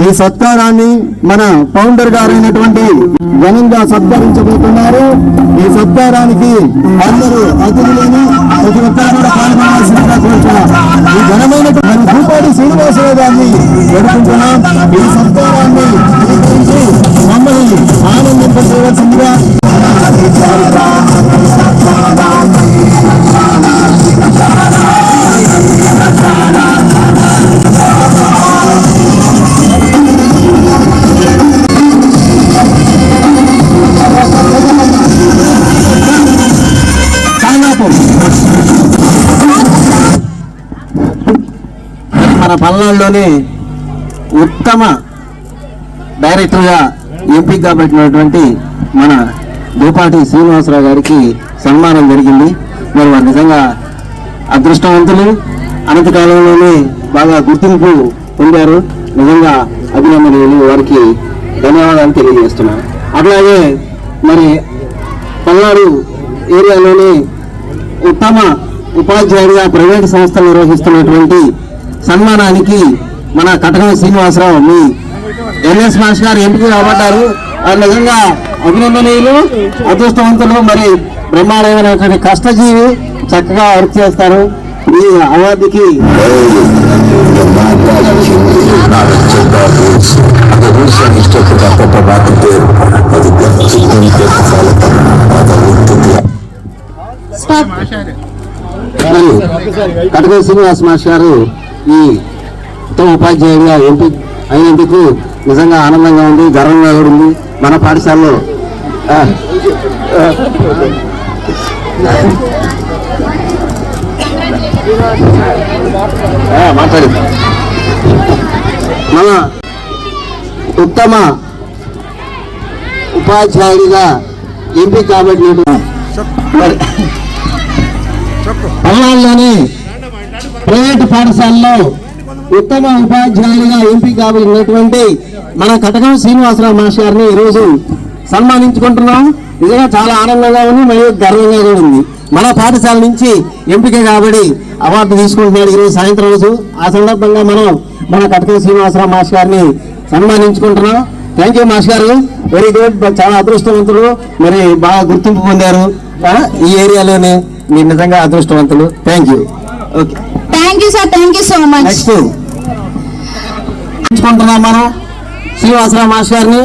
ఈ సత్కారాన్ని మన ఫౌండర్ గారైనటువంటి ఘనంగా సత్కరించబోతున్నారు. ఈ సత్కారానికి అందరూ అతిథులను ప్రతి ఒక్కరు కూడా పాల్గొనాల్సిందిగా కోరుతున్నాం ఈ ఘనమైన మన భూపాడి శ్రీనివాసరావు గారిని జరుపుకుంటున్నాం ఈ సత్కారాన్ని స్వీకరించి మమ్మల్ని ఆనందింపజేయవలసిందిగా మన పల్నాడులోని ఉత్తమ డైరెక్టర్గా ఎంపీ కాబట్టినటువంటి మన దూపాటి శ్రీనివాసరావు గారికి సన్మానం జరిగింది. మరి వారు నిజంగా అదృష్టవంతులు. అనంతకాలంలోనే బాగా గుర్తింపు పొందారు. నిజంగా అభినందనలు వారికి ధన్యవాదాలు తెలియజేస్తున్నాను. అట్లాగే మరి పల్నాడు ఏరియాలోని ఉత్తమ ఉపాధ్యాయుడిగా ప్రైవేట్ సంస్థలు నిర్వహిస్తున్నటువంటి సన్మానానికి మన కటకం శ్రీనివాసరావు మీ ఎల్ఎస్ మాస్ గారు ఎంపిక ఆ నిజంగా అభినందనీయులు అదృష్టవంతులు మరి బ్రహ్మాండమైనటువంటి కష్టజీవి చక్కగా వర్క్ చేస్తారు. మీ అవార్డుకి కటక శ్రీనివాస్ మాస్టర్ గారు. ఈ ఉత్తమ ఉపాధ్యాయుడిగా ఎంపీ అయినందుకు నిజంగా ఆనందంగా ఉంది గర్వంగా కూడా ఉంది. మన పాఠశాలలో. మాట్లాడు. మన ఉత్తమ ఉపాధ్యాయుడిగా ఎంపీ కాబట్టి మరి పల్నాడులోని ప్రైవేటు పాఠశాలలో ఉత్తమ ఉపాధ్యాయులుగా ఎంపిక కాబడినటువంటి మన కటకం శ్రీనివాసరావు మాస్టర్ గారిని ఈరోజు సన్మానించుకుంటున్నాం. నిజంగా చాలా ఆనందంగా ఉంది మరియు గర్వంగా కూడా ఉంది. మన పాఠశాల నుంచి ఎంపిక కాబడి అవార్డు తీసుకుంటున్నాడు ఈరోజు సాయంత్రం రోజు. ఆ సందర్భంగా మనం మన కటకం శ్రీనివాసరావు మాస్టర్ గారిని సన్మానించుకుంటున్నాం. Thank you master. గారు వెరీ గుడ్ చాలా అదృష్టవంతులు. మరి బాగా గుర్తింపు పొందారు. ఈ ఏరియాలోనే మీరు నిజంగా అదృష్టవంతులు. Thank you okay thank you sir thank you so much next ఎంచుకుంటున్నాం మనం శ్రీనివాసరావు మాస్టర్ గారిని.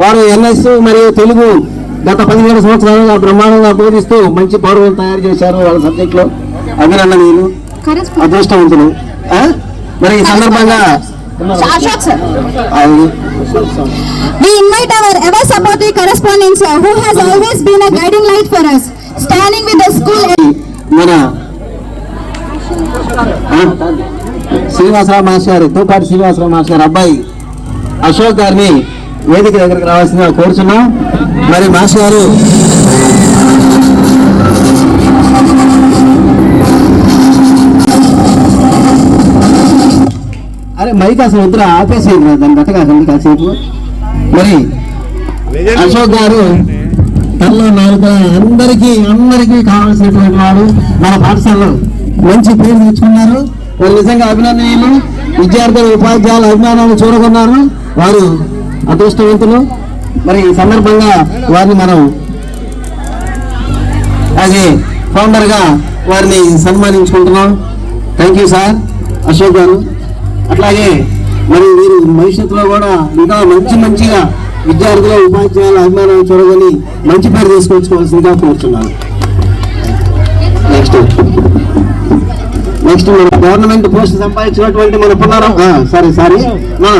వారు ఎన్ఎస్ మరియు తెలుగు గత పదిహేను సంవత్సరాలుగా బ్రహ్మాండంగా బోధిస్తూ మంచి పౌరులు తయారు చేశారు వాళ్ళ సబ్జెక్ట్లో. అభినందనీయులు అదృష్టవంతులు? మరి ఈ సందర్భంగా We invite our ever supportive correspondent sir, who has always been a guiding light for us, standing with the school. మన? శ్రీనివాసరావు మాస్టర్ గారు తోపాటి శ్రీనివాసరావు మాస్టర్ గారు అబ్బాయి అశోక్ గారిని వేదిక దగ్గరికి రావాల్సిందిగా కోరుచున్నాం. మరి మాస్టర్ గారు అరే మైక్ అసలు వద్దురా ఆపేసేది దాన్ని గట్టగాకండి కాసేపు. మరి అశోక్ గారు తనలో నాలుగు అందరికీ అందరికీ కావాల్సినటువంటి వాడు మన పాఠశాలలో. మంచి పేరు తెచ్చుకున్నారు. వారు నిజంగా అభినందనీయులు. విద్యార్థులు ఉపాధ్యాయులు అభిమానాలు చూడకున్నారు వారు అదృష్టవంతులు. మరి ఈ సందర్భంగా వారిని మనం అలాగే ఫౌండర్గా వారిని సన్మానించుకుంటున్నాం. థ్యాంక్ యూ సార్ అశోక్ గారు. అట్లాగే మరి మీరు భవిష్యత్తులో కూడా ఇంకా మంచి మంచిగా విద్యార్థుల ఉపాధ్యాయుల అభిమానం చూడగని మంచి పేరు తీసుకొచ్చుకోవాల్సిందిగా కోరుతున్నాను నెక్స్ట్ నెక్స్ట్ మన గవర్నమెంట్ పోస్ట్ సంపాదించినటువంటి మన పునరం సారీ సారీ మన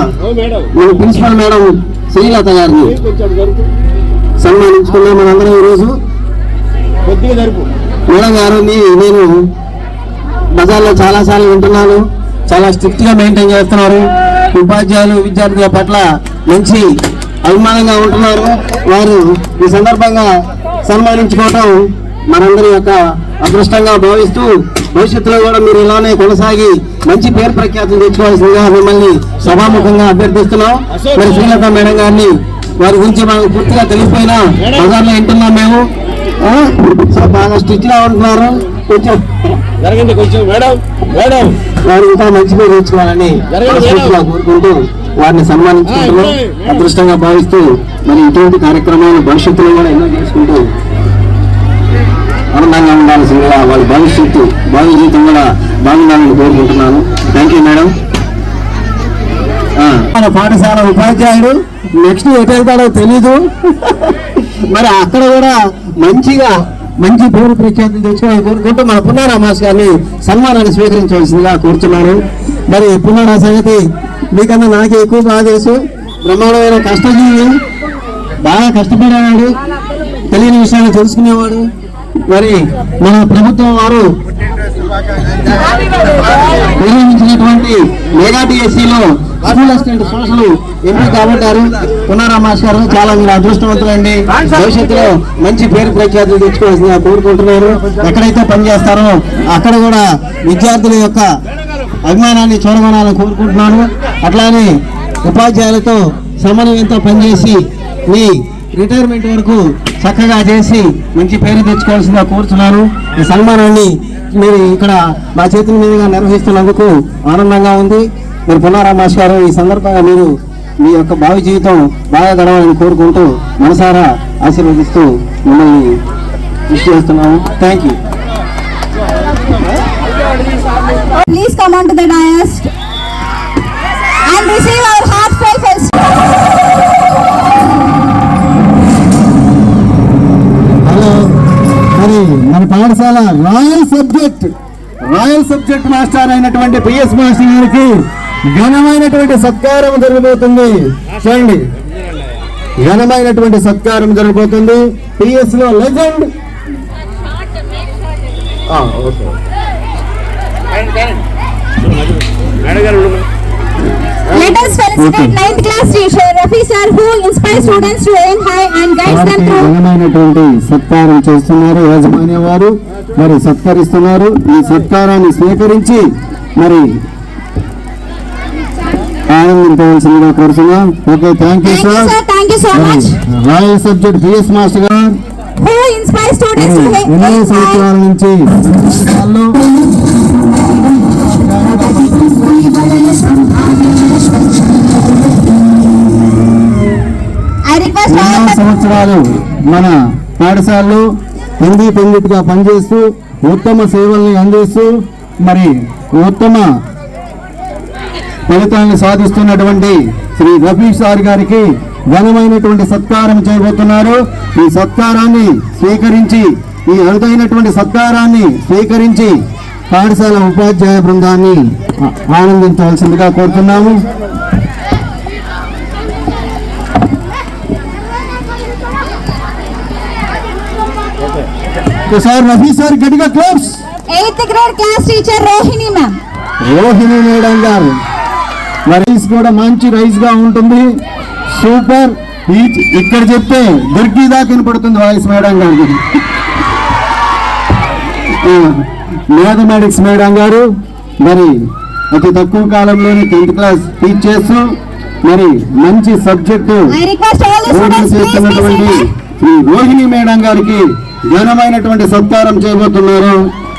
ప్రిన్సిపల్ మేడం శ్రీలత గారిని సన్మానించుకున్నాం మనందరం ఈరోజు. మేడం గారు నేను బజార్లో చాలా సార్లు వింటున్నాను. చాలా స్ట్రిక్ట్గా మెయింటైన్ చేస్తున్నారు. ఉపాధ్యాయులు విద్యార్థుల పట్ల మంచి అభిమానంగా ఉంటున్నారు. వారు ఈ సందర్భంగా సన్మానించుకోవటం మనందరి యొక్క అదృష్టంగా భావిస్తూ భవిష్యత్తులో కూడా మీరు ఇలానే కొనసాగి మంచి పేరు ప్రఖ్యాతులు తెచ్చుకోవాల్సిందిగా మిమ్మల్ని సభాముఖంగా అభ్యర్థిస్తున్నాం. మరి శ్రీలత మేడం గారిని వారి గురించి మాకు పూర్తిగా తెలిసిపోయినా బజార్లో వింటున్నాం మేము. బాగా స్ట్రిక్ట్గా ఉంటున్నారు. కొంచెం జరగండి కొంచెం మేడం మేడం. వారు ఇంకా మంచి పేరు తెచ్చుకోవాలని కోరుకుంటూ వారిని సన్మానించుకుంటున్నాం. అదృష్టంగా భావిస్తూ మరి ఇటువంటి కార్యక్రమాలు భవిష్యత్తులో కూడా ఎన్నో చేసుకుంటూ ఆనందంగా ఉండాల్సిందిగా వాళ్ళ భవిష్యత్తు భావి జీవితం కూడా బాగుండాలని కోరుకుంటున్నాను. థ్యాంక్ యూ మేడం మన పాఠశాల ఉపాధ్యాయుడు నెక్స్ట్ ఎటు వెళ్తాడో తెలీదు. మరి అక్కడ కూడా మంచిగా మంచి పేరు ప్రఖ్యాతి తెచ్చుకోవాలని కోరుకుంటూ మన పున్నారా మాస్ గారిని సన్మానాన్ని స్వీకరించవలసిందిగా కోరుతున్నాను మరి పున్నారా సంగతి మీకన్నా నాకే ఎక్కువ బాగా తెలుసు. బ్రహ్మాండమైన కష్టజీవి బాగా కష్టపడేవాడు తెలియని విషయాలు తెలుసుకునేవాడు. మరి మన ప్రభుత్వం వారు నిర్వహించినటువంటి మెగా డిఎస్సిలో స్కూల్ అసిస్టెంట్ సోషల్ ఎంపీ కాబట్టారు. పునారా మాస్టర్ చాలా మీరు అదృష్టవంతులండి. భవిష్యత్తులో మంచి పేరు ప్రఖ్యాతులు తెచ్చుకోవాల్సిందిగా కోరుకుంటున్నారు. ఎక్కడైతే పనిచేస్తారో అక్కడ కూడా విద్యార్థుల యొక్క అభిమానాన్ని చూడమనాలని కోరుకుంటున్నాను. అట్లానే ఉపాధ్యాయులతో సమన్వయంతో పనిచేసి మీ రిటైర్మెంట్ వరకు చక్కగా చేసి మంచి పేరు తెచ్చుకోవాల్సిందిగా కోరుతున్నాను ఈ సన్మానాన్ని మీరు ఇక్కడ మా చేతుల మీదుగా నిర్వహిస్తున్నందుకు ఆనందంగా ఉంది. మీరు పునారామాస్ గారు ఈ సందర్భంగా మీరు మీ యొక్క భావి జీవితం బాగా గడవాలని కోరుకుంటూ మనసారా ఆశీర్వదిస్తూ మిమ్మల్ని విష్ చేస్తున్నాము. Thank you please come on to the dais and receive our heartfelt మరి మన పాఠశాల royal subject royal subject master అయినటువంటి పిఎస్ మాస్టర్ గారికి ఘనమైనటువంటి సత్కారం జరగబోతుంది. చూడండి. ఘనమైనటువంటి సత్కారం జరగబోతుంది. పిఎస్లో legend. Let us felicitate ninth class teacher Rafi sir who inspires students to aim high and guides them through. ఘనమైనటువంటి సత్కారం చేస్తున్నారు యాజమాన్య వారు మరి సత్కరిస్తున్నారు ఈ సత్కారాన్ని స్వీకరించి మరి ఆనందించవలసిందిగా కోరుతున్నాం okay thank you Thank you sir sir, thank you so much. Royal subject PS master గారు Who inspires students to aim ఎన్నో high. సంవత్సరాల నుంచి సంవత్సరాలు మన పాఠశాలలో హిందీ పండిట్గా పనిచేస్తూ ఉత్తమ సేవల్ని అందిస్తూ మరి ఉత్తమ ఫలితాలను సాధిస్తున్నటువంటి శ్రీ రఫీ సార్ గారికి ఘనమైనటువంటి సత్కారం చేయబోతున్నారు. ఈ సత్కారాన్ని స్వీకరించి ఈ అరుదైనటువంటి సత్కారాన్ని స్వీకరించి పాఠశాల ఉపాధ్యాయ బృందాన్ని ఆనందించవలసిందిగా కోరుతున్నాము. సార్ రఫీ సార్ గట్టిగా claps eighth grade class teacher Rohini ma'am. Rohini madam గారు. రైస్ కూడా మంచి రైస్గా ఉంటుంది. సూపర్. ఇక్కడ చెప్తే దొరికి దాకా వినపడుతుంది వాయిస్ మేడం గారికి. మ్యాథమెటిక్స్ మేడం గారు మరి అతి తక్కువ కాలంలోనే టెన్త్ క్లాస్ టీచ్ చేస్తూ మరి మంచి సబ్జెక్టు చేస్తున్నటువంటి. శ్రీ రోహిణి మేడం గారికి ఘనమైనటువంటి సత్కారం చేయబోతున్నారు.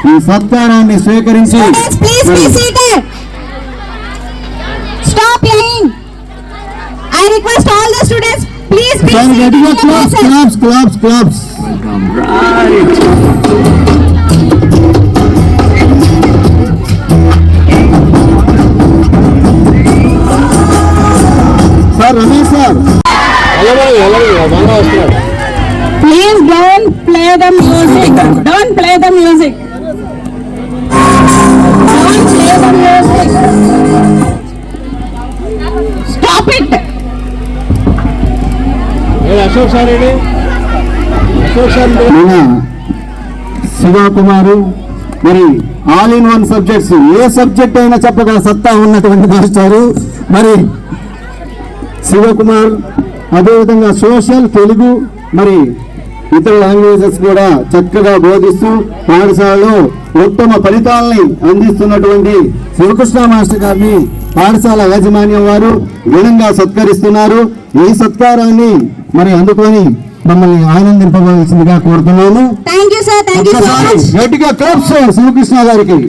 ఈ సత్కారాన్ని స్వీకరించి Students please be మరి seated. Please don't play the music. Don't play the music. Don't play the music. Stop it. Ashok sir Ashok sir Shivakumar మరి ఆల్ ఇన్ వన్ సబ్జెక్ట్స్ ఏ సబ్జెక్ట్ అయినా చెప్పగల సత్తా ఉన్నటువంటి మాస్టారు మరి శివకుమార్ అదేవిధంగా సోషల్ తెలుగు మరి ఇతర లాంగ్వేజెస్ కూడా చక్కగా బోధిస్తూ పాఠశాలలో ఉత్తమ ఫలితాలని అందిస్తున్నటువంటి శివకృష్ణ మాస్టర్ గారిని పాఠశాల యాజమాన్యం వారు ఘనంగా సత్కరిస్తున్నారు. ఈ సత్కారాన్ని మరి అందుకొని మమ్మల్ని ఆనందింపవలసిందిగా కోరుతున్నాము. గట్టిగా శివకృష్ణ గారికి.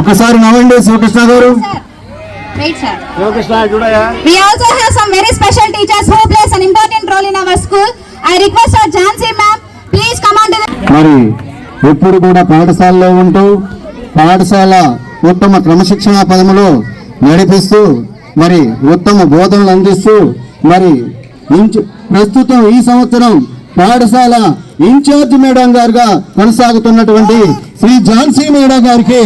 ఒకసారి నవ్వండి. శివకృష్ణ గారు. Wait, sir. We also have some very special teachers who plays an important role in our school. I request our Jansi ma'am, please come on to the... మరి ఎప్పుడు కూడా పాఠశాలలో ఉంటూ పాఠశాల ఉత్తమ క్రమశిక్షణ పదములో నడిపిస్తూ మరి ఉత్తమ బోధనలు అందిస్తూ మరి ప్రస్తుతం ఈ సంవత్సరం పాఠశాల ఇన్ఛార్జ్ మేడం గారుగా కొనసాగుతున్నటువంటి శ్రీ ఝాన్సీ మేడం గారికి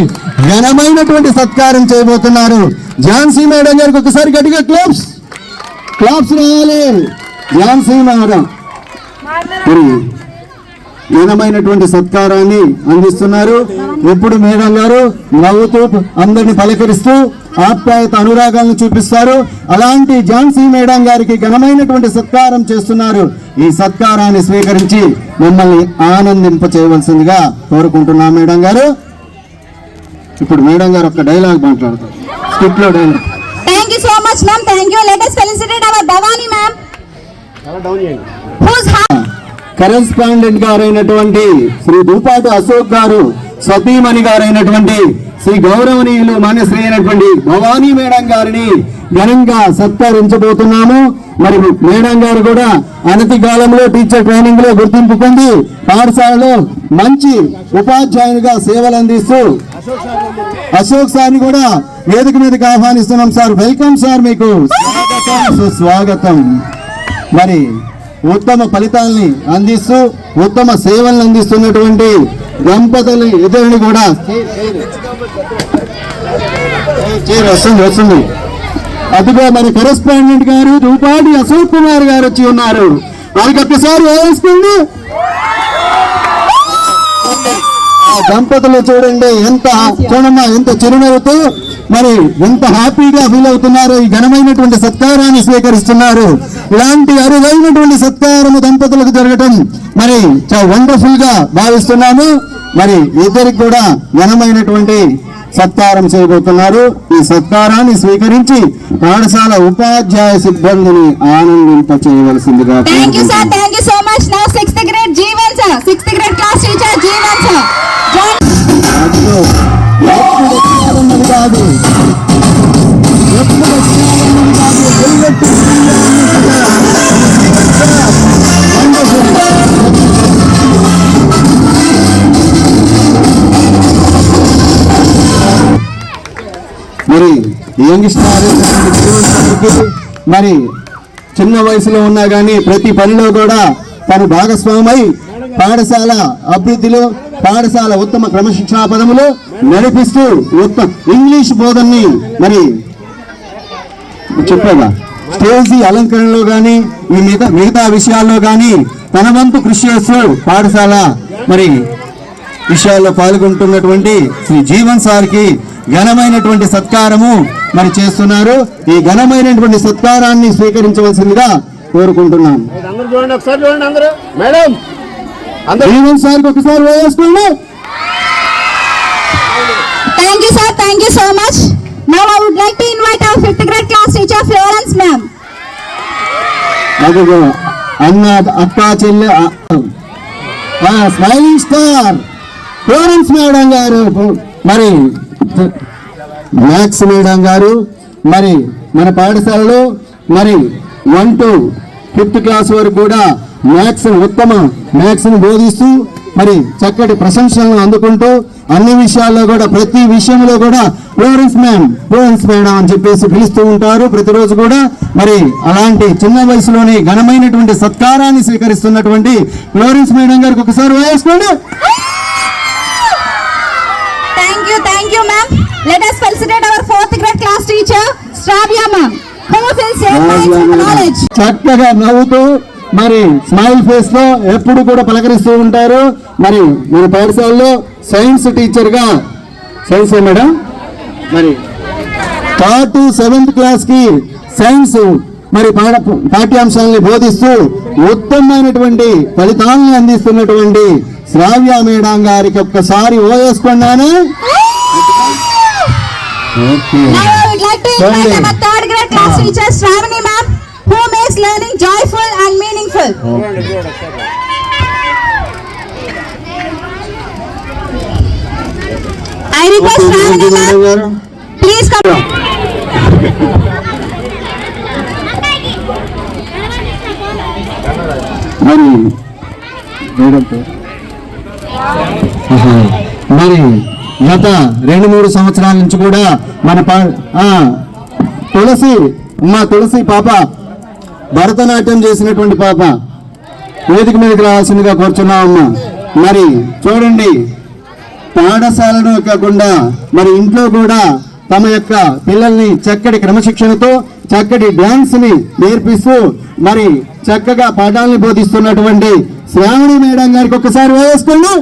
ఘనమైనటువంటి సత్కారం చేయబోతున్నారు. ఝాన్సీ మేడం గారికి ఒకసారి గట్టిగా క్లాప్స్ క్లాప్స్ రావాలి. ఝాన్సీ మేడం. ఘనమైనటువంటి సత్కారాన్ని అందిస్తున్నారు. ఎప్పుడు మేడం గారు నవ్వుతూ అందరిని పలకరిస్తూ ఆప్యాయత అనురాగాలను చూపిస్తారు. అలాంటి ఝాన్సీ మేడం గారికి ఘనమైనటువంటి సత్కారం చేస్తున్నారు. ఈ సత్కారాన్ని స్వీకరించి మిమ్మల్ని ఆనందింప చేయవలసిందిగా కోరుకుంటున్నాం మేడం గారు. ఇప్పుడు మేడం గారు ఒక డైలాగ్ మాట్లాడతారు. లో dialogue. Thank you so much ma'am, thank you. Let us felicitate our Bhavani ma'am. Whose heart... correspondent గారైనటువంటి Shri Dupati Ashok గారు సతీమణి గారైనటువంటి శ్రీ గౌరవనీయులు మాన్యశ్రీ అయినటువంటి భవానీ మేడం గారిని ఘనంగా సత్కరించబోతున్నాము. మరి మేడం గారు కూడా అనతి కాలంలో టీచర్ ట్రైనింగ్లో గుర్తింపు పొంది పాఠశాలలో మంచి ఉపాధ్యాయునిగా సేవలు అందిస్తూ అశోక్ సార్ని కూడా వేదిక మీదకి ఆహ్వానిస్తున్నాం సార్. వెల్కమ్ సార్ మీకు. స్వాగతం. సుస్వాగతం మరి ఉత్తమ ఫలితాల్ని అందిస్తూ ఉత్తమ సేవలను అందిస్తున్నటువంటి దంపతులు ఇద్దరిని కూడా వస్తుంది వస్తుంది. అదిగో మరి కరెస్పాండెంట్ గారు రూపాటి అశోక్ కుమార్ గారు వచ్చి ఉన్నారు. వారికి ఒక్కసారి వేసుకోండి ఆ దంపతులు చూడండి ఎంత చూడమ్మా ఎంత చిరునవ్వుతూ మరి ఎంత హ్యాపీగా ఫీల్ అవుతున్నారు ఈ ఘనమైనటువంటి సత్కారాన్ని స్వీకరిస్తున్నారు. ఇలాంటి అరుదైనటువంటి సత్కారము దంపతులకు జరగటం మరి వండర్ఫుల్గా భావిస్తున్నాము. మరి ఇద్దరికి కూడా ఘనమైనటువంటి సత్కారం చేయబోతున్నారు. ఈ సత్కారాన్ని స్వీకరించి పాఠశాల ఉపాధ్యాయ సిబ్బందిని ఆనందింప చేయవలసిందిగా much. Now కాదు. ఎప్పుడు వచ్చారన్నది కాదు వెళ్ళొట్టు మరి యంగ్ స్టార్ మరి చిన్న వయసులో ఉన్నా కానీ ప్రతి పనిలో కూడా తను భాగస్వామై పాఠశాల అభివృద్ధిలో పాఠశాల ఉత్తమ క్రమశిక్షణ పదములో నడిపిస్తూ ఉత్తమ ఇంగ్లీష్ బోధనని మరి చెప్పాగా స్టేజీ అలంకరణలో కానీ ఈ మిగతా మిగతా విషయాల్లో కానీ తన వంతు కృషి చేస్తూ పాఠశాల మరి విషయాల్లో పాల్గొంటున్నటువంటి శ్రీ జీవన్ సార్కి ఘనమైనటువంటి సత్కారము మరి చేస్తున్నారు. ఈ ఘనమైనటువంటి సత్కారాన్ని స్వీకరించవలసిందిగా కోరుకుంటున్నాను. చూడండి ఒకసారి సార్కి వేసుకోండి invite our fifth grade class teacher Florence ma'am. అదిగో అన్న అక్క చెల్లె స్మైలింగ్ స్టార్ ఫ్లోరెన్స్ మేడం గారు. మరి మ్యాథ్స్ మేడం గారు మరి మన పాఠశాలలో మరి వన్ టు ఫిఫ్త్ క్లాస్ వరకు కూడా మ్యాథ్స్ ఉత్తమ మ్యాథ్స్ను బోధిస్తూ మరి చక్కటి ప్రశంసలను అందుకుంటూ అన్ని విషయాల్లో కూడా ప్రతి విషయంలో కూడా ఫ్లోరెన్స్ మ్యామ్ ఫ్లోరెన్స్ మేడం అని చెప్పేసి పిలుస్తూ ఉంటారు ప్రతిరోజు కూడా మరి అలాంటి చిన్న వయసులోనే ఘనమైనటువంటి సత్కారాన్ని స్వీకరిస్తున్నటువంటి ఫ్లోరెన్స్ మేడం గారికి ఒకసారి వేసుకోండి us felicitate our fourth grade class teacher. Who fills your minds with knowledge. చక్కగా నవ్వుతూ మరి స్మైల్ ఫేస్లో ఎప్పుడు కూడా పలకరిస్తూ ఉంటారు. మరి మన పాఠశాలలో సైన్స్ టీచర్గా సైన్స్ మేడం? మరి థర్డ్ సెవెంత్ క్లాస్కి సైన్స్ మరి పాఠ పాఠ్యాంశాలని బోధిస్తూ ఉత్తమమైనటువంటి ఫలితాలను అందిస్తున్నటువంటి శ్రావ్య మేడం గారికి ఒక్కసారి ఓవేసుకున్నాను okay who makes learning joyful and meaningful. I request Ramana ma'am, please come. మరి. మరి గత రెండు మూడు సంవత్సరాల నుంచి కూడా మన తులసి మా తులసి పాప భరతనాట్యం చేసినటువంటి పాప వేదిక మీదకి రావాల్సిందిగా కూర్చున్నాం మరి చూడండి పాఠశాలను కాకుండా మరి ఇంట్లో కూడా తమ యొక్క పిల్లల్ని చక్కటి క్రమశిక్షణతో చక్కటి డ్యాన్స్ని నేర్పిస్తూ మరి చక్కగా పాఠాలని బోధిస్తున్నటువంటి శ్రావణి మేడం గారికి ఒక్కసారి వేసుకుంటూ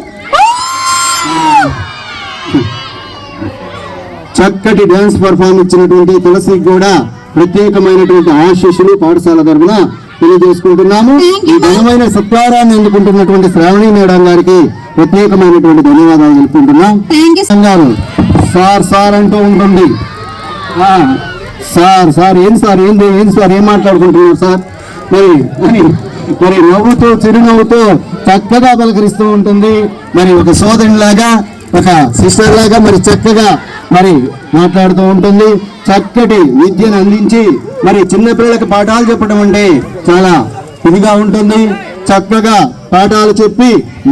చక్కటి డ్యాన్స్ పర్ఫార్మ్ ఇచ్చినటువంటి తులసికి కూడా ప్రత్యేకమైనటువంటి ఆశీస్సులు పాఠశాల తరఫున తెలియజేసుకుంటున్నాము. ఈ. ఘనమైన సత్కారాన్ని అందుకుంటున్నటువంటి శ్రావణి మేడం గారికి ప్రత్యేకమైనటువంటి ధన్యవాదాలు తెలుపుకుంటున్నాం. గారు సార్ సార్ అంటూ ఉంటుంది. ఆ, సార్ సార్ ఏం సార్ ఏంది ఏం సార్ ఏం మాట్లాడుకుంటున్నారు సార్? మరి మరి నవ్వుతూ చిరునవ్వుతూ చక్కగా పలకరిస్తూ ఉంటుంది. మరి ఒక సోదరునిలాగా ఒక సిస్టర్ లాగా మరి చక్కగా మరి మాట్లాడుతూ ఉంటుంది. చక్కటి విద్యను అందించి మరి చిన్నపిల్లలకు పాఠాలు చెప్పడం అంటే చాలా ఇదిగా ఉంటుంది. చక్కగా పాఠాలు చెప్పి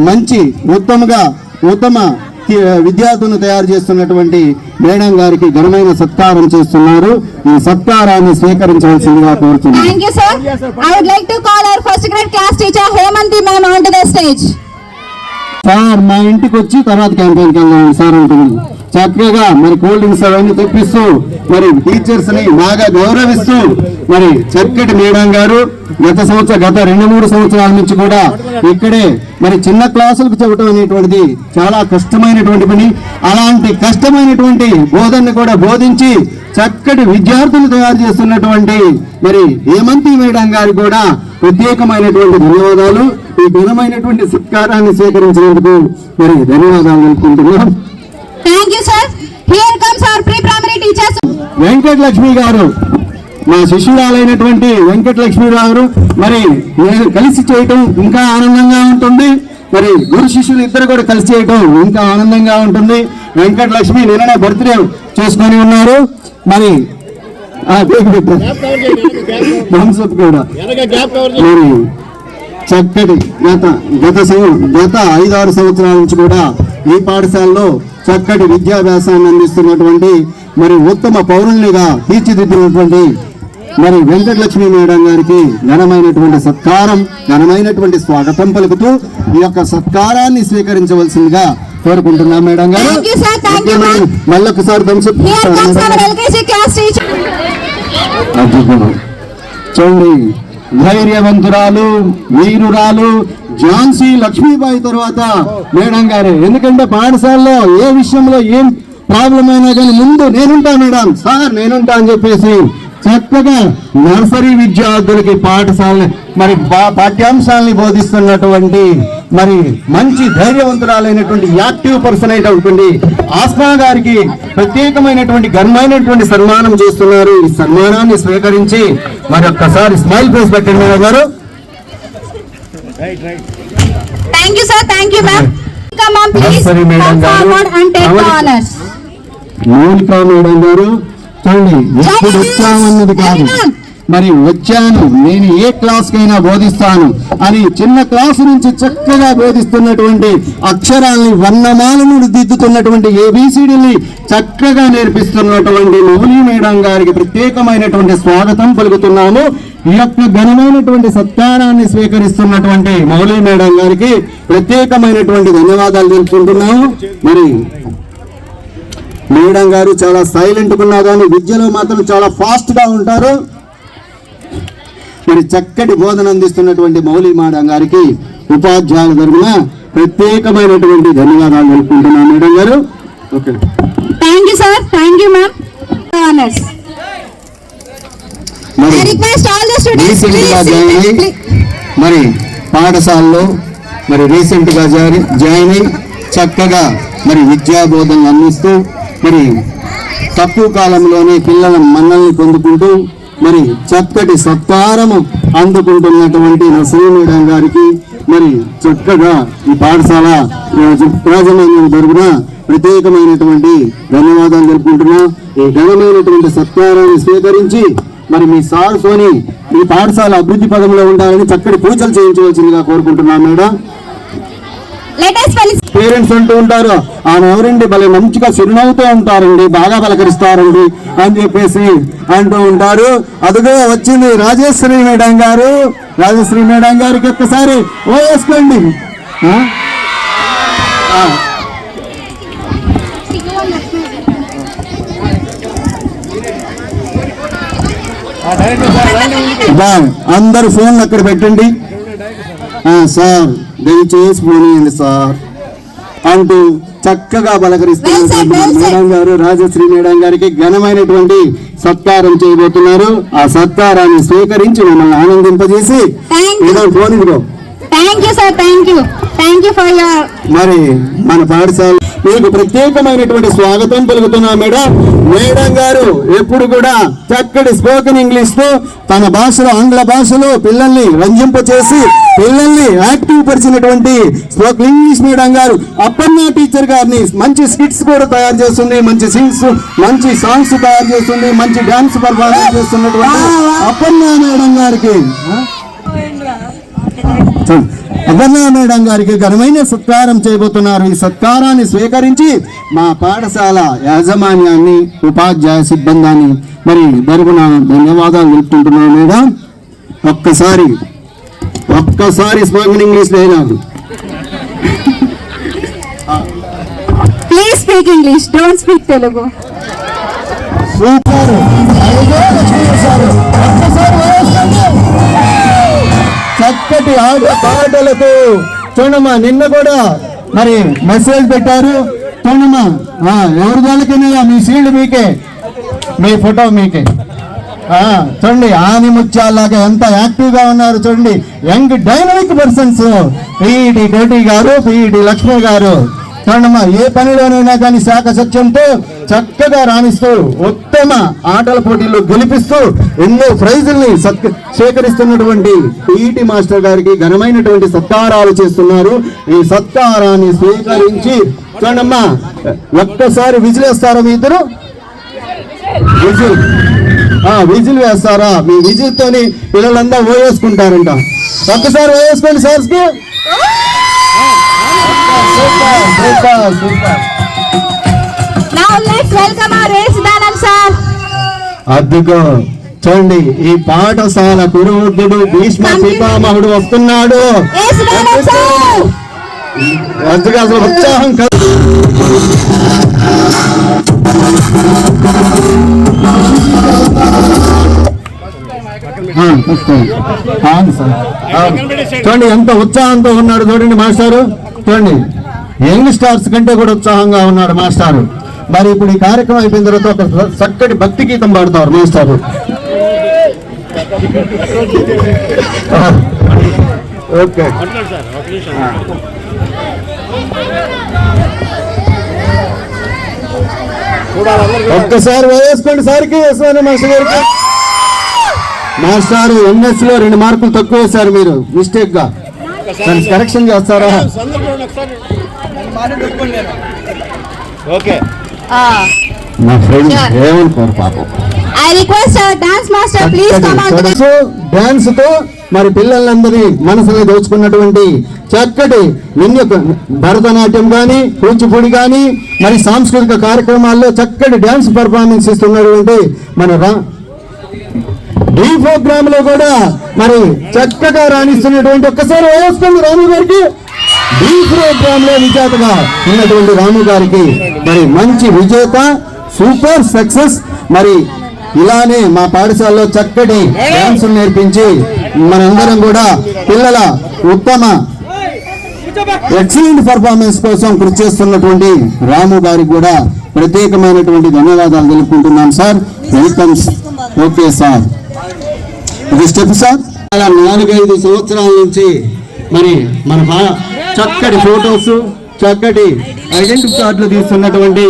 మంచి ఉత్తమగా ఉత్తమ విద్యార్థులను తయారు చేస్తున్నటువంటి మేడం గారికి ఘనమైన సత్కారం చేస్తున్నారు. ఈ సత్కారాన్ని స్వీకరించవలసిందిగా కోరుతున్నాను. సార్ మా ఇంటికి వచ్చి తర్వాత క్యాంపెయిన్కి వెళ్దాం. సార్ ఉంటుంది చక్కగా మరి కూల్ డ్రింక్స్ అవన్నీ తెప్పిస్తూ మరి టీచర్స్ని బాగా గౌరవిస్తూ మరి చక్కటి మేడం గారు గత సంవత్సరం గత రెండు మూడు సంవత్సరాల నుంచి కూడా ఇక్కడే మరి చిన్న క్లాసులకు చెప్పడం అనేటువంటిది చాలా కష్టమైనటువంటి పని. అలాంటి కష్టమైనటువంటి బోధనను కూడా బోధించి చక్కటి విద్యార్థులు తయారు చేస్తున్నటువంటి మరి హేమంతి మేడం గారికి కూడా ప్రత్యేకమైనటువంటి ధన్యవాదాలు. ఈ ఘనమైనటువంటి సత్కారాన్ని స్వీకరించినందుకు మరి ధన్యవాదాలు తెలుపుకుంటున్నాం. Thank you, sir. Here comes our pre-primary teachers. Venkata Lakshmi గారు మా శిష్యురాలైనటువంటి వెంకట లక్ష్మి గారు మరి నేను కలిసి చేయటం ఇంకా ఆనందంగా ఉంటుంది. మరి గురు శిష్యులు ఇద్దరు కూడా కలిసి చేయటం ఇంకా ఆనందంగా ఉంటుంది. వెంకట లక్ష్మి నిన్ననే బర్త్డే చేసుకొని ఉన్నారు. మరి కూడా. మరి చక్కటి గత గత గత ఐదారు సంవత్సరాల నుంచి కూడా ఈ పాఠశాలలో చక్కటి విద్యాభ్యాసాన్ని అందిస్తున్నటువంటి మరి ఉత్తమ పౌరుల్నిగా తీర్చిదిద్దినటువంటి మరి వెంకటలక్ష్మి మేడం గారికి ఘనమైనటువంటి సత్కారం ఘనమైనటువంటి స్వాగతం పలుకుతూ ఈ యొక్క సత్కారాన్ని స్వీకరించవలసిందిగా కోరుకుంటున్నాం మేడం గారు. మళ్ళొకసారి చూడండి ధైర్యవంతురాలు వీరురాలు ఝాన్సీ లక్ష్మీబాయి తర్వాత మేడం గారే. ఎందుకంటే పాఠశాలలో ఏ విషయంలో ఏం ప్రాబ్లం అయినా కానీ ముందు నేనుంటా మేడం సార్ నేనుంటా అని చెప్పేసి చక్కగా నర్సరీ విద్యార్థులకి పాఠశాల మరి పా- పాఠ్యాంశాలని బోధిస్తున్నటువంటి మరి మంచి ధైర్యవంతురాలైనటువంటి యాక్టివ్ పర్సన్ అయినటువంటి ఆస్మా గారికి ప్రత్యేకమైనటువంటి ఘనమైనటువంటి సన్మానం చేస్తున్నారు. ఈ సన్మానాన్ని స్వీకరించి మరి ఒక్కసారి స్మైల్ ఫేస్ పెట్టండి మేడం గారు. మౌనికా మేడం గారు. చూడండి ఎప్పుడు వచ్చామన్నది కాదు. మరి వచ్చాను. నేను ఏ క్లాస్కైనా బోధిస్తాను అని చిన్న క్లాసు నుంచి చక్కగా బోధిస్తున్నటువంటి అక్షరాల్ని వర్ణమాలను దిద్దుతున్నటువంటి ఏబిసిడిని చక్కగా నేర్పిస్తున్నటువంటి మౌలి మేడం గారికి ప్రత్యేకమైనటువంటి స్వాగతం పలుకుతున్నాము. ఈ యొక్క ఘనమైనటువంటి సత్కారాన్ని స్వీకరిస్తున్నటువంటి మౌలి మేడం గారికి ప్రత్యేకమైనటువంటి ధన్యవాదాలు తెలుపుకుంటున్నాము. మరి మేడం గారు చాలా సైలెంట్గా ఉన్నా కానీ విద్యలో మాత్రం చాలా ఫాస్ట్గా ఉంటారు. మరి చక్కటి బోధన అందిస్తున్నటువంటి మౌలి మేడం గారికి ఉపాధ్యాయుల తరఫున ప్రత్యేకమైనటువంటి ధన్యవాదాలు తెలుపుకుంటున్నాను మేడం గారు okay sir. Thank you, ma'am. Honors. మరి పాఠశాలలో మరి రీసెంట్గా జారి- జాయిన్ అయ్యి చక్కగా మరి విద్యా బోధనలు అందిస్తూ మరి తక్కువ కాలంలోనే పిల్లల మన్నల్ని పొందుకుంటూ మరి చక్కటి సత్కారము అందుకుంటున్నటువంటి నసరీ గారికి మరి చక్కగా ఈ పాఠశాల ప్రాజమాన్యం యాజమాన్యం తరపున ప్రత్యేకమైనటువంటి ధన్యవాదాలు తెలుపుకుంటున్నా ఈ ఘనమైనటువంటి సత్కారాన్ని స్వీకరించి మరి మీ సార్తోని ఈ పాఠశాల అభివృద్ధి పదంలో ఉండాలని చక్కటి పూజలు చేయించవలసిందిగా కోరుకుంటున్నాం మేడం. పేరెంట్స్ అంటూ ఉంటారు. ఆయన ఎవరండి? భలే మంచిగా చిరునవ్వుతూ ఉంటారండి. బాగా పలకరిస్తారండి అని చెప్పేసి అంటూ ఉంటారు. అదిగో వచ్చింది రాజేశ్వరి మేడం గారు. రాజేశ్వరి మేడం గారికి ఒక్కసారి ఓ వేసుకోండి ఆ? ఆ. బా, అందరు ఫోన్లు అక్కడ పెట్టండి. ఆ, సార్. దయచేసి ఇవ్వండి సార్ అంటూ చక్కగా said. మేడం గారు రాజశ్రీ మేడం గారికి ఘనమైనటువంటి సత్కారం చేయబోతున్నారు ఆ సత్కారాన్ని స్వీకరించి మమ్మల్ని ఆనందింపజేసి ఫోన్ ఇదిగో. మరి మన పాఠశాల మీకు ప్రత్యేకమైనటువంటి స్వాగతం పలుకుతున్నా మేడం. మేడం గారు ఎప్పుడు కూడా చక్కటి స్పోకెన్ ఇంగ్లీష్తో తన భాషలో ఆంగ్ల భాషలో పిల్లల్ని రంజింప చేసి పిల్లల్ని యాక్టివ్ పరిచినటువంటి స్పోకెన్ ఇంగ్లీష్ మేడం గారు అప్పన్న టీచర్ గారిని మంచి స్కిట్స్ కూడా తయారు చేస్తుంది మంచి సింగ్స్ మంచి సాంగ్స్ తయారు చేస్తుంది మంచి డాన్స్ పర్ఫార్మెన్స్ చేస్తున్నటువంటి అప్పన్న మేడం గారికి. ఆ? అపర్ణ మేడం గారికి ఘనమైన సత్కారం చేయబోతున్నారు ఈ సత్కారాన్ని స్వీకరించి మా పాఠశాల యాజమాన్యాన్ని ఉపాధ్యాయ సిబ్బందాన్ని మరి తరపున ధన్యవాదాలు తెలుపుకుంటున్నాను మేడం ఒక్కసారి ఒక్కసారి spoken English dialogue Please speak English. Don't speak Telugu. Super చక్కటి ఆట పాటలకు చూడమ్మా నిన్న కూడా మరి మెసేజ్ పెట్టారు. చూడమ్మా ఎవరి వాళ్ళకైనా మీ సీల్డ్ మీకే మీ ఫోటో మీకే. చూడండి ఆని ముత్యాలాగా ఎంత యాక్టివ్గా ఉన్నారు చూడండి. యంగ్ డైనమిక్ పర్సన్స్ పిఈడి కోటి గారు పిఈడి లక్ష్మి గారు. చూడమ్మా ఏ పనిలోనైనా కానీ శాఖ సత్యంతో చక్కగా రాణిస్తూ ఉత్తమ ఆటల పోటీల్లో గెలిపిస్తూ ఎన్నో ప్రైజుల్ని సేకరిస్తున్నటువంటి స్వీకరిస్తున్నటువంటి పిఈటి మాస్టర్ గారికి ఘనమైనటువంటి సత్కారాలు చేస్తున్నారు. ఈ సత్కారాన్ని స్వీకరించి చూడమ్మా ఒక్కసారి విజిల్ వేస్తారా మీ ఇద్దరు? విజిల్. ఆ విజిల్ వేస్తారా? మీ విజిల్ తోని ఓ ఓయేసుకుంటారంట ఒక్కసారి ఓయేసుకోండి సార్స్కి సూపర్ సూపర్ సూపర్. అద్దుకో చూడండి ఈ పాఠశాల కురువృద్ధుడు భీష్మ పితామహుడు వస్తున్నాడు. అద్దుగా అసలు ఉత్సాహం అవును. చూడండి ఎంత ఉత్సాహంతో ఉన్నాడు చూడండి మాస్టారు చూడండి యంగ్ స్టార్స్ కంటే కూడా ఉత్సాహంగా ఉన్నాడు మాస్టారు. మరి ఇప్పుడు ఈ కార్యక్రమం అయిపోయిన తర్వాత ఒక చక్కటి భక్తి గీతం పాడతారు మాస్టారు. ఓకే. ఒక్కసారి వేసుకోండి సార్కి వేసుకోండి మాస్టర్ గారికి. మాస్టర్ ఎంఎస్లో రెండు మార్కులు తక్కువ వేశారు మీరు మిస్టేక్గా దాన్ని కరెక్షన్ చేస్తారా? ఓకే. నా ఫ్రెండ్. ఏమనుకోరు పాపం. I request our dance master please come on to the. సొగసు డాన్స్తో మరి పిల్లలందరి మనసుని దోచుకున్నటువంటి చక్కటి విన్య భరతనాట్యం గాని కూచిపూడి గాని మరి సాంస్కృతిక కార్యక్రమాల్లో చక్కటి డాన్స్ పర్ఫార్మెన్స్ ఇస్తున్నటువంటి మన ఈ ప్రోగ్రామ్లో కూడా మరి చక్కగా రాణిస్తున్నటువంటి ఒక్కసారి వస్తుంది రాము గారికి ఈ ప్రోగ్రామ్లో విజేతగా ఉన్నటువంటి రాము గారికి మరి మంచి విజేత సూపర్ సక్సెస్. మరి ఇలానే మా పాఠశాలలో చక్కటి డ్యాన్స్ నేర్పించి మనందరం కూడా పిల్లల ఉత్తమ ఎక్సలెంట్ పర్ఫార్మెన్స్ కోసం కృషి చేస్తున్నటువంటి రాము గారికి కూడా ప్రత్యేకమైనటువంటి ధన్యవాదాలు తెలుపుకుంటున్నాం సార్. Welcomes okay sir. ఇది స్టెప్ సార్. అలా నాలుగైదు సంవత్సరాల నుంచి మరి మన చక్కటి ఫోటోస్ చక్కటి ఐడెంటిటీ కార్డులు తీస్తున్నటువంటి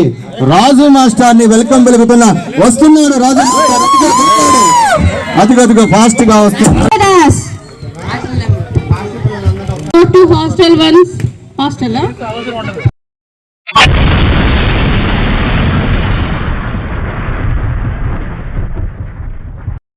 రాజు మాస్టర్ని వెల్కమ్ పలుకుతున్న వస్తున్నాడు రాజు మాస్టర్. అదిగో అదిగో ఫాస్ట్గా వస్తున్నాడు Us. go to